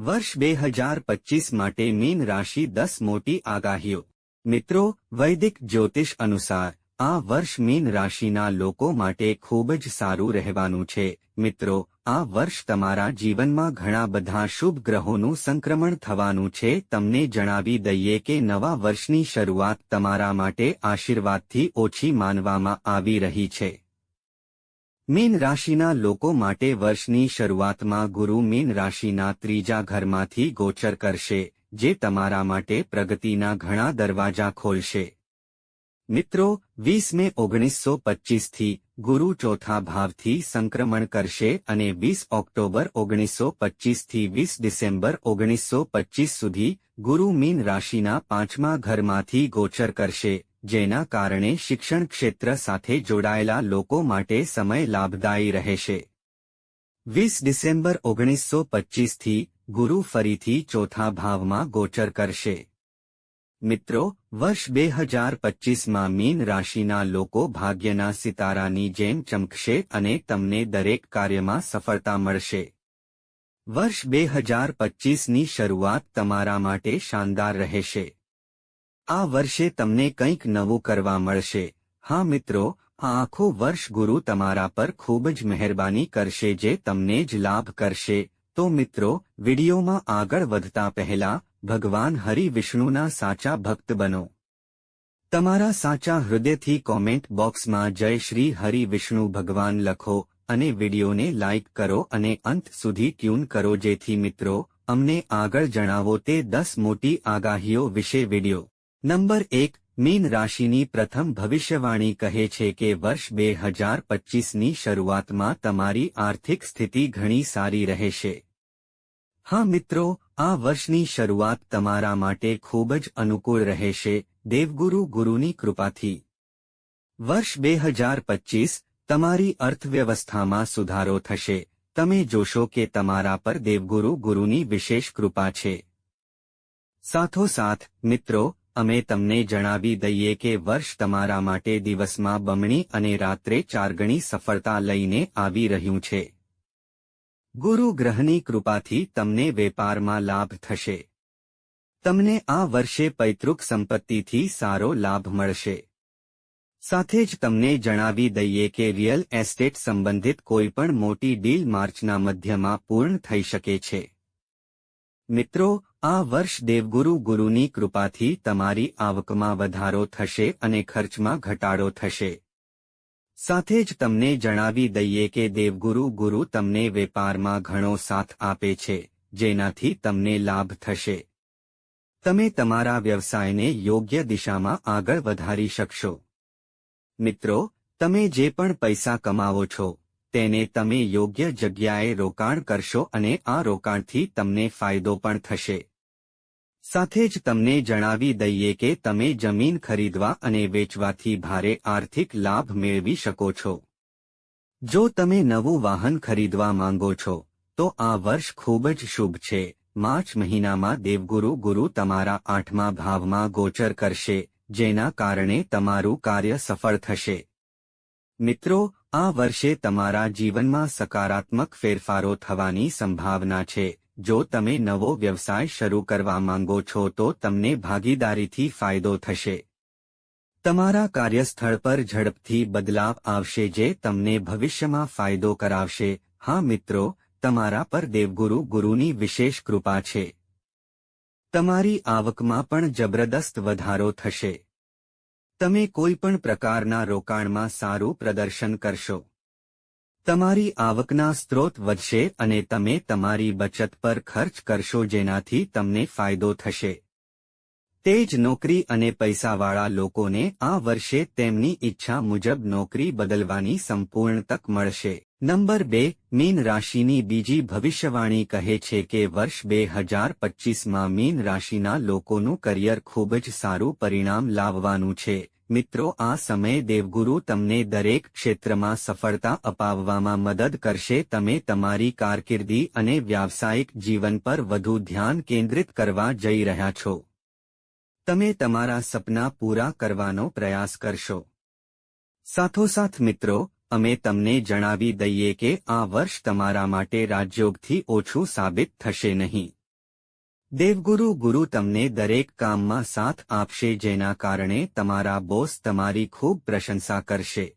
વર્ષ બે હજાર પચીસ માટે મીન રાશિ દસ મોટી આગાહીઓ. મિત્રો, વૈદિક જ્યોતિષ અનુસાર, આ વર્ષ મીન રાશિના લોકો માટે ખૂબ જ સારું રહેવાનું છે. મિત્રો, આ વર્ષ તમારા જીવનમાં ઘણા બધા શુભ ગ્રહોનું સંક્રમણ થવાનું છે. તમને જણાવી દઈએ કે નવા વર્ષની શરૂઆત તમારા માટે આશીર્વાદથી ઓછી માનવામાં આવી રહી છે. મીન રાશિના લોકો માટે વર્ષની શરૂઆતમાં ગુરુ મીન રાશિના ત્રીજા ઘરમાંથી ગોચર કરશે, જે તમારા માટે પ્રગતિના ઘણા દરવાજા ખોલશે. મિત્રો, વીસ મે ઓગણીસો પચ્ચીસથી ગુરુ ચોથા ભાવથી સંક્રમણ કરશે અને વીસ ઓક્ટોબર ઓગણીસો પચ્ચીસથી વીસ ડિસેમ્બર ઓગણીસો પચ્ચીસ સુધી ગુરુ મીન રાશિના પાંચમા ઘરમાંથી ગોચર કરશે. જેના કારણે શિક્ષણ ક્ષેત્ર સાથે જોડાયેલા લોકો માટે સમય લાભદાયી રહેશે. વીસ ડિસેમ્બર ઓગણીસો પચ્ચીસથી ગુરુ ફરીથી ચોથા ભાવમાં ગોચર કરશે. મિત્રો, વર્ષ બે હજાર પચ્ચીસમાં મીન રાશિના લોકો ભાગ્યના સિતારાની જેમ ચમકશે અને તમને દરેક કાર્યમાં સફળતા મળશે. વર્ષ બે હજાર પચ્ચીસની શરૂઆત તમારા માટે શાનદાર રહેશે. આ વર્ષે તમને કંઈક નવું કરવા મળશે. હા મિત્રો, આ આખો વર્ષ ગુરુ તમારા પર ખૂબ જ મહેરબાની કરશે જે તમને જ લાભ કરશે. તો મિત્રો, વિડીયોમાં આગળ વધતા પહેલા, ભગવાન હરિ વિષ્ણુના સાચા ભક્ત બનો. તમારા સાચા હૃદયથી કોમેન્ટ બોક્સમાં જય શ્રી હરિ વિષ્ણુ ભગવાન લખો અને વિડીયોને લાઇક કરો અને અંત સુધી ટ્યુન કરો જેથી મિત્રો, અમને આગળ જણાવો તે દસ મોટી આગાહીઓ વિશે વીડિયો. નંબર એક, મીન રાશિની પ્રથમ ભવિષ્યવાણી કહે છે કે વર્ષ બે હજાર પચીસની શરૂઆતમાં તમારી આર્થિક સ્થિતિ ઘણી સારી રહેશે. હા મિત્રો, આ વર્ષની શરૂઆત તમારા માટે ખૂબ જ અનુકૂળ રહેશે, દેવગુરુ ગુરુની કૃપાથી. વર્ષ બે હજાર પચીસ, તમારી અર્થવ્યવસ્થામાં સુધારો થશે. તમે જોશો કે તમારા પર દેવગુરુ ગુરુની વિશેષ કૃપા છે. સાથોસાથ, મિત્રો અમે તમને જણાવી દઈએ કે વર્ષ તમારા માટે દિવસમાં બમણી અને રાત્રે ચારગણી સફળતા લઈને આવી રહ્યું છે. ગુરુ ગ્રહની કૃપાથી તમને વેપારમાં લાભ થશે. તમને આ વર્ષે પૈતૃક સંપત્તિથી સારો લાભ મળશે. સાથે જ તમને જણાવી દઈએ કે રિયલ એસ્ટેટ સંબંધિત કોઈપણ મોટી ડીલ માર્ચના મધ્યમાં પૂર્ણ થઈ શકે છે. મિત્રો આ વર્ષ દેવગુરુ ગુરુની કૃપાથી તમારી આવકમાં વધારો થશે અને ખર્ચમાં ઘટાડો થશે. સાથે જ તમને જણાવી દઈએ કે દેવગુરુ ગુરુ તમને વેપારમાં ઘણો સાથ આપે છે, જેનાથી તમને લાભ થશે. તમે તમારા વ્યવસાયને યોગ્ય દિશામાં આગળ વધારી શકશો. મિત્રો, તમે જે પણ પૈસા કમાવો છો તેને તમે યોગ્ય જગ્યાએ રોકાણ કરશો અને આ રોકાણથી તમને ફાયદો પણ થશે. સાથે જ તમને જણાવી દઈએ કે તમે જમીન ખરીદવા અને વેચવાથી ભારે આર્થિક લાભ મેળવી શકો છો. જો તમે નવું વાહન ખરીદવા માંગો છો, તો આ વર્ષ ખૂબ જ શુભ છે. માર્ચ મહિનામાં દેવગુરુ ગુરુ તમારા આઠમા ભાવમાં ગોચર કરશે, જેના કારણે તમારું કાર્ય સફળ થશે. મિત્રો આ વર્ષે તમારા જીવનમાં સકારાત્મક ફેરફારો થવાની સંભાવના છે. જો તમે નવો વ્યવસાય શરૂ કરવા માંગો છો તો તમને ભાગીદારીથી ફાયદો થશે. તમારા કાર્યસ્થળ પર ઝડપથી બદલાવ આવશે જે તમને ભવિષ્યમાં ફાયદો કરાવશે. હા મિત્રો, તમારા પર દેવગુરુ ગુરુની વિશેષ કૃપા છે. તમારી આવકમાં પણ જબરદસ્ત વધારો થશે. તમે કોઈપણ પ્રકારના રોકાણમાં સારું પ્રદર્શન કરશો. તમારી આવકના સ્ત્રોત વધશે અને તમે તમારી બચત પર ખર્ચ કરશો જેનાથી તમને ફાયદો થશે. તે જ નોકરી અને પૈસાવાળા લોકોને આ વર્ષે તેમની ઈચ્છા મુજબ નોકરી બદલવાની સંપૂર્ણ તક મળશે. નંબર બે, મીન રાશિની બીજી ભવિષ્યવાણી કહે છે કે વર્ષ બે હજાર પચીસમાં મીન રાશિના લોકોનું કરિયર ખૂબ જ સારું પરિણામ લાવવાનું છે. મિત્રો, આ સમયે દેવગુરુ તમને દરેક ક્ષેત્રમાં સફળતા અપાવવામાં મદદ કરશે. તમે તમારી કારકિર્દી અને વ્યાવસાયિક જીવન પર વધુ ધ્યાન કેન્દ્રિત કરવા જઈ રહ્યા છો. તમે તમારા સપના પૂરા કરવાનો પ્રયાસ કરશો. સાથોસાથ મિત્રો, અમે તમને જણાવી દઈએ કે આ વર્ષ તમારા માટે રાજયોગથી ઓછું સાબિત થશે નહીં. દેવગુરુ ગુરુ તમને દરેક કામમાં સાથ આપશે જેના કારણે તમારા બોસ તમારી ખૂબ પ્રશંસા કરશે.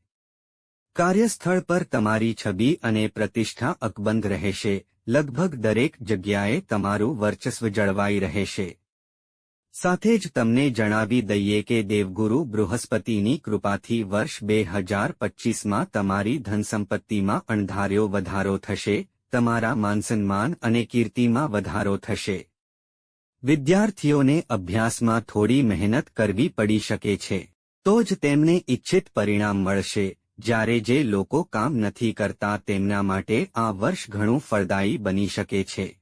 કાર્યસ્થળ પર તમારી છબી અને પ્રતિષ્ઠા અકબંધ રહેશે. લગભગ દરેક જગ્યાએ તમારું વર્ચસ્વ જળવાઈ રહેશે. સાથે જ તમને જણાવી દઈએ કે દેવગુરુ બૃહસ્પતિની કૃપાથી વર્ષ બે હજાર પચ્ચીસમાં તમારી ધનસંપત્તિમાં અણધાર્યો વધારો થશે, તમારા માનસન્માન અને કીર્તિમાં વધારો થશે. વિદ્યાર્થીઓને અભ્યાસમાં થોડી મહેનત કરવી પડી શકે છે. તો જ તેમને ઇચ્છિત પરિણામ મળશે, જ્યારે જે લોકો કામ નથી કરતા તેમના માટે આ વર્ષ ઘણું ફળદાયી બની શકે છે.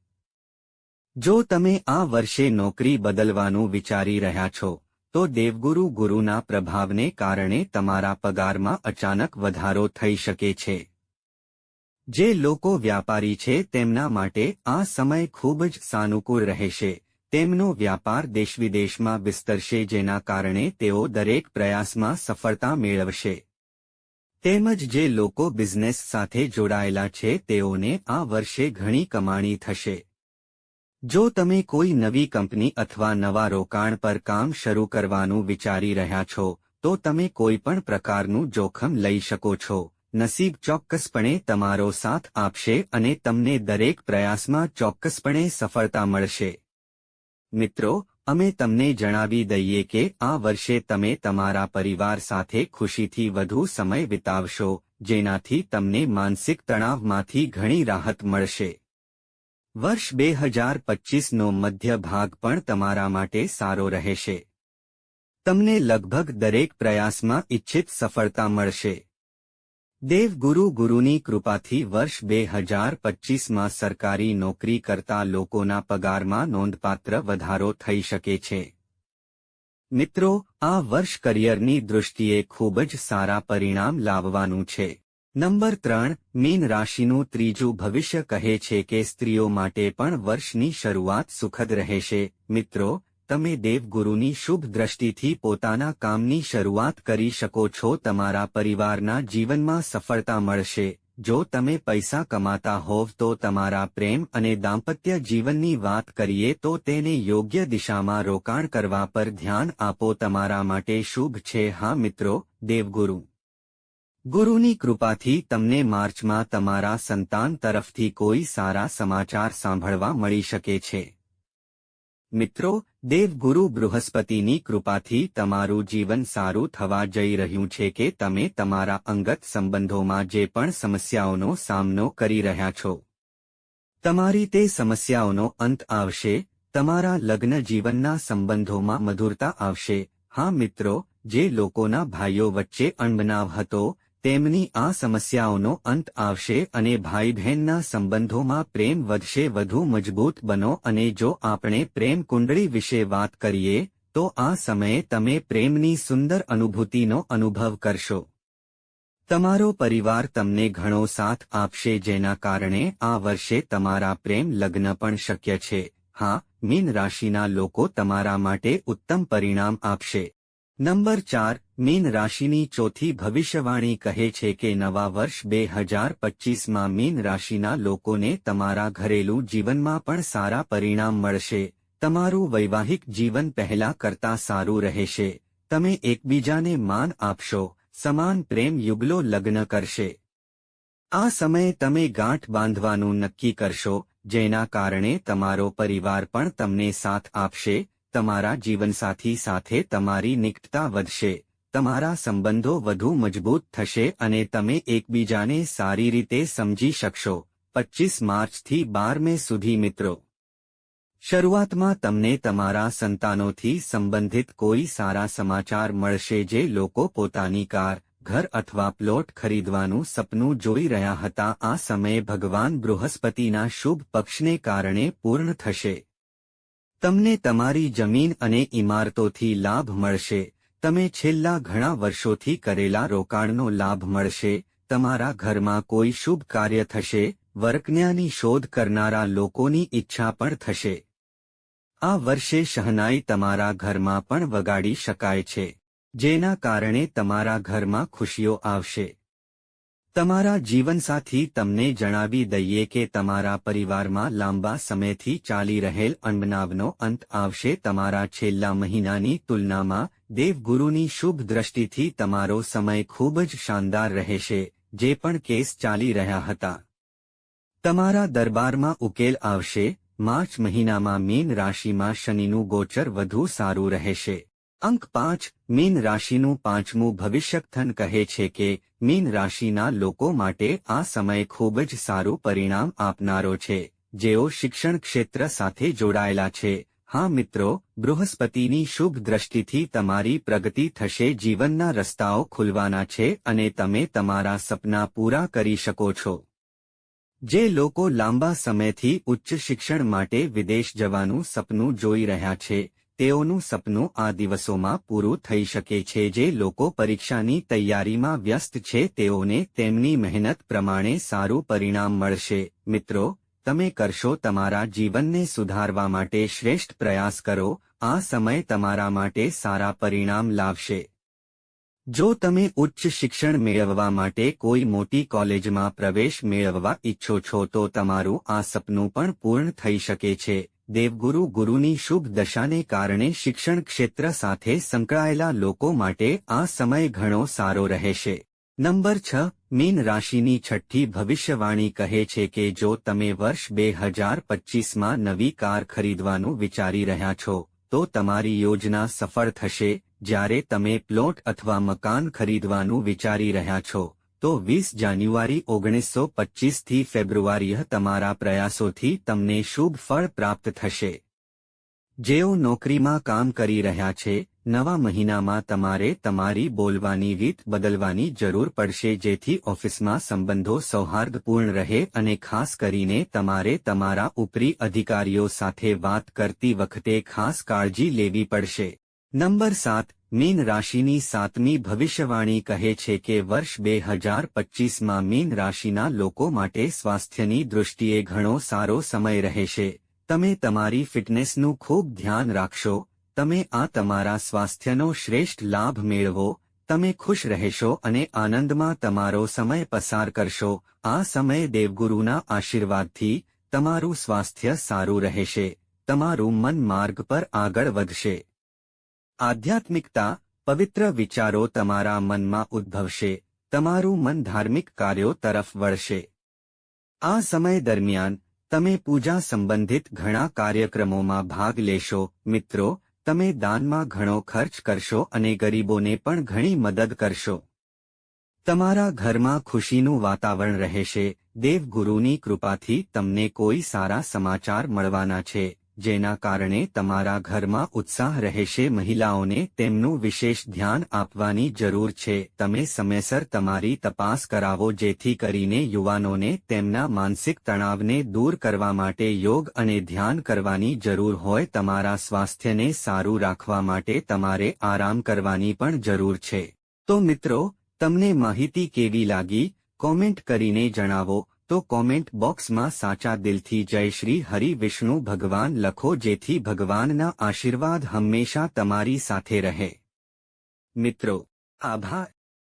જો તમે આ વર્ષે નોકરી બદલવાનું વિચારી રહ્યા છો, તો દેવગુરુ ગુરુના પ્રભાવને કારણે તમારા પગારમાં અચાનક વધારો થઈ શકે છે. જે લોકો વ્યાપારી છે, તેમના માટે આ સમય ખૂબ જ સાનુકૂળ રહેશે. તેમનો વ્યાપાર દેશવિદેશમાં વિસ્તરશે, જેના કારણે તેઓ દરેક પ્રયાસમાં સફળતા મેળવશે. તેમજ જે લોકો બિઝનેસ સાથે જોડાયેલા છે, તેઓને આ વર્ષે ઘણી કમાણી થશે. જો તમે કોઈ નવી કંપની અથવા નવા રોકાણ પર કામ શરૂ કરવાનું વિચારી રહ્યા છો, તો તમે કોઈ પણ પ્રકારનું જોખમ લઈ શકો છો. નસીબ ચોક્કસપણે તમારો સાથ આપશે અને તમને દરેક પ્રયાસમાં ચોક્કસપણે સફળતા મળશે. મિત્રો, અમે તમને જણાવી દઈએ કે આ વર્ષે તમે તમારા પરિવાર સાથે ખુશીથી વધુ સમય વિતાવશો, જેનાથી તમને માનસિક તણાવમાંથી ઘણી રાહત મળશે. વર્ષ બે હજાર પચ્ચીસનો મધ્ય ભાગ પણ તમારા માટે સારો રહેશે. તમને લગભગ દરેક પ્રયાસમાં ઇચ્છિત સફળતા મળશે. દેવગુરુ ગુરુની કૃપાથી વર્ષ બે હજાર પચ્ચીસમાં સરકારી નોકરી કરતા લોકોના પગારમાં નોંધપાત્ર વધારો થઈ શકે છે. મિત્રો, આ વર્ષ કરિયરની દૃષ્ટિએ ખૂબ જ સારા પરિણામ લાવવાનું છે. નંબર ત્રણ, મીન રાશિનું ત્રીજું ભવિષ્ય કહે છે કે સ્ત્રીઓ માટે પણ વર્ષની શરૂઆત સુખદ રહેશે. મિત્રો, તમે દેવગુરુની શુભ દ્રષ્ટિથી પોતાના કામની શરૂઆત કરી શકો છો. તમારા પરિવારના જીવનમાં સફળતા મળશે. જો તમે પૈસા કમાતા હોવ તો તમારા પ્રેમ અને દાંપત્ય જીવનની વાત કરીએ તો તેને યોગ્ય દિશામાં રોકાણ કરવા પર ધ્યાન આપો. તમારા માટે શુભ છે. હા મિત્રો, દેવગુરુ. ગુરુની કૃપાથી તમને માર્ચમાં તમારા સંતાન તરફથી કોઈ સારા સમાચાર સાંભળવા મળી શકે છે. મિત્રો, દેવગુરુ બૃહસ્પતિની કૃપાથી તમારું જીવન સારું થવા જઈ રહ્યું છે કે તમે તમારા અંગત સંબંધોમાં જે પણ સમસ્યાઓનો સામનો કરી રહ્યા છો. તમારી તે સમસ્યાઓનો અંત આવશે, તમારા લગ્ન જીવનના સંબંધોમાં મધુરતા આવશે. હા મિત્રો, જે લોકોના ભાઈઓ વચ્ચે અણબનાવ હતો તેમની આ સમસ્યાઓનો અંત આવશે અને ભાઈ બહેનના સંબંધોમાં પ્રેમ વધશે, વધુ મજબૂત બનો અને જો આપણે પ્રેમ કુંડળી વિશે વાત કરીએ, તો આ સમયે તમે પ્રેમની સુંદર અનુભૂતિનો અનુભવ કરશો. તમારો પરિવાર તમને ઘણો સાથ આપશે જેના કારણે આ વર્ષે તમારા પ્રેમ લગ્ન પણ શક્ય છે. હા, મીન રાશિના લોકો તમારા માટે ઉત્તમ પરિણામ આપશે. નંબર ચાર, મીન રાશિની ચોથી ભવિષ્યવાણી કહે છે કે નવા વર્ષ બે હજાર પચ્ચીસમાં મીન રાશિના લોકોને તમારા ઘરેલું જીવનમાં પણ સારા પરિણામ મળશે. તમારું વૈવાહિક જીવન પહેલા કરતાં સારું રહેશે. તમે એકબીજાને માન આપશો, સમાન પ્રેમ યુગલો લગ્ન કરશે. આ સમયે તમે ગાંઠ બાંધવાનું નક્કી કરશો, જેના કારણે તમારો પરિવાર પણ તમને સાથ આપશે તમારા જીવનસાથી સાથે તમારી નિકટતા વધશે, તમારા સંબંધો વધુ મજબૂત થશે અને તમે એકબીજાને સારી રીતે સમજી શકશો. પચ્ચીસ માર્ચથી બાર મે સુધી મિત્રો. શરૂઆતમાં તમને તમારા સંતાનોથી સંબંધિત કોઈ સારા સમાચાર મળશે જે લોકો પોતાની કાર, ઘર અથવા પ્લોટ ખરીદવાનું સપનું જોઈ રહ્યા હતા. આ સમયે ભગવાન બૃહસ્પતિના શુભ પક્ષને કારણે પૂર્ણ થશે. તમને તમારી જમીન અને ઇમારતોથી લાભ મળશે. તમે છેલ્લા ઘણા વર્ષોથી કરેલા રોકાણનો લાભ મળશે. તમારા ઘરમાં કોઈ શુભ કાર્ય થશે. વર્કન્યાની શોધ કરનારા લોકોની ઈચ્છા પણ થશે. આ વર્ષે શહનાઈ તમારા ઘરમાં પણ વગાડી શકાય છે, જેના કારણે તમારા ઘરમાં ખુશીઓ આવશે. તમારા જીવનસાથી તમને જણાવી દઈએ કે તમારા પરિવારમાં લાંબા સમયથી ચાલી રહેલ અણબનાવનો અંત આવશે તમારા છેલ્લા મહિનાની તુલનામાં દેવગુરુની શુભ દ્રષ્ટિથી તમારો સમય ખૂબ જ શાનદાર રહેશે, જે પણ કેસ ચાલી રહ્યા હતા. તમારા દરબારમાં ઉકેલ આવશે, માર્ચ મહિનામાં મીન રાશિમાં શનિનું ગોચર વધુ સારું રહેશે. અંક પાંચ, મીન રાશિનું પાંચમું ભવિષ્યકથન કહે છે કે, મીન રાશિના લોકો માટે આ સમય ખૂબ જ સારું પરિણામ આપનારો છે. જેઓ શિક્ષણ ક્ષેત્ર સાથે જોડાયેલા છે. હા મિત્રો, બૃહસ્પતિની શુભ દ્રષ્ટિથી તમારી પ્રગતિ થશે, જીવનના રસ્તાઓ ખુલવાના છે અને તમે તમારા સપના પૂરા કરી શકો છો. જે લોકો લાંબા સમયથી ઉચ્ચ શિક્ષણ માટે વિદેશ જવાનું સપનું જોઈ રહ્યા છે તેઓનું સપનું આ દિવસોમાં પૂરું થઈ શકે છે જે લોકો પરીક્ષાની તૈયારીમાં વ્યસ્ત છે તેઓને તેમની મહેનત પ્રમાણે સારું પરિણામ મળશે. મિત્રો, તમે કરશો તમારા જીવનને સુધારવા માટે શ્રેષ્ઠ પ્રયાસ કરો, આ સમય તમારા માટે સારા પરિણામ લાવશે. જો તમે ઉચ્ચ શિક્ષણ મેળવવા માટે કોઈ મોટી કોલેજમાં પ્રવેશ મેળવવા ઈચ્છો છો તો તમારું આ સપનું પણ પૂર્ણ થઈ શકે છે. દેવગુરુ ગુરુની શુભ દશાને કારણે શિક્ષણ ક્ષેત્ર સાથે સંકળાયેલા લોકો માટે આ સમય ઘણો સારો રહેશે. નંબર છ, મીન રાશિની છઠ્ઠી ભવિષ્યવાણી કહે છે કે જો તમે વર્ષ બે હજાર પચ્ચીસમાં નવી કાર ખરીદવાનું વિચારી રહ્યા છો, તો તમારી યોજના સફળ થશે. જ્યારે તમે પ્લોટ અથવા મકાન ખરીદવાનું વિચારી રહ્યા છો તો વીસ જાન્યુઆરી ઓગણીસો પચ્ચીસથી ફેબ્રુઆરી તમારા પ્રયાસોથી તમને શુભ ફળ પ્રાપ્ત થશે. જેઓ નોકરીમાં કામ કરી રહ્યા છે, નવા મહિનામાં તમારે તમારી બોલવાની રીત બદલવાની જરૂર પડશે જેથી ઓફિસમાં સંબંધો સૌહાર્દપૂર્ણ રહે અને ખાસ કરીને તમારે તમારા ઉપરી અધિકારીઓ સાથે વાત કરતી વખતે ખાસ કાળજી લેવી પડશે. નંબર સાત, મીન રાશિની સાતમી ભવિષ્યવાણી કહે છે કે વર્ષ બે હજાર પચ્ચીસમાં મીન રાશિના લોકો માટે સ્વાસ્થ્યની દૃષ્ટિએ ઘણો સારો સમય રહેશે. તમે તમારી ફિટનેસનું ખૂબ ધ્યાન રાખશો, તમે આ તમારા સ્વાસ્થ્યનો શ્રેષ્ઠ લાભ મેળવો, તમે ખુશ રહેશો અને આનંદમાં તમારો સમય પસાર કરશો. આ સમય દેવગુરુના આશીર્વાદથી તમારું સ્વાસ્થ્ય સારું રહેશે, તમારું મન માર્ગ પર આગળ વધશે. આધ્યાત્મિકતા, પવિત્ર વિચારો તમારા મનમાં ઉદ્ભવશે, તમારું મન ધાર્મિક કાર્યો તરફ વળશે. આ સમય દરમિયાન, તમે પૂજા સંબંધિત ઘણા કાર્યક્રમોમાં ભાગ લેશો, મિત્રો, તમે દાનમાં ઘણો ખર્ચ કરશો અને ગરીબોને પણ ઘણી મદદ કરશો. તમારા ઘરમાં ખુશીનું વાતાવરણ રહેશે, દેવગુરુની કૃપાથી તમને કોઈ સારા સમાચાર મળવાના છે. જેના કારણે તમારા ઘરમાં ઉત્સાહ રહેશે. મહિલાઓને તેમનું વિશેષ ધ્યાન આપવાની જરૂર છે. તમે સમયસર તમારી તપાસ કરાવો, જેથી કરીને યુવાનોને તેમના માનસિક તણાવને દૂર કરવા માટે યોગ અને ધ્યાન કરવાની જરૂર હોય. તમારા સ્વાસ્થ્યને સારું રાખવા માટે તમારે આરામ કરવાની પણ જરૂર છે. તો મિત્રો, તમને માહિતી કેવી લાગી? કોમેન્ટ કરીને જણાવો. તો કોમેન્ટ બોક્સમાં સાચા દિલથી જય શ્રી હરિ વિષ્ણુ ભગવાન લખો જેથી ભગવાનના આશીર્વાદ હંમેશા તમારી સાથે રહે. મિત્રો, આભાર.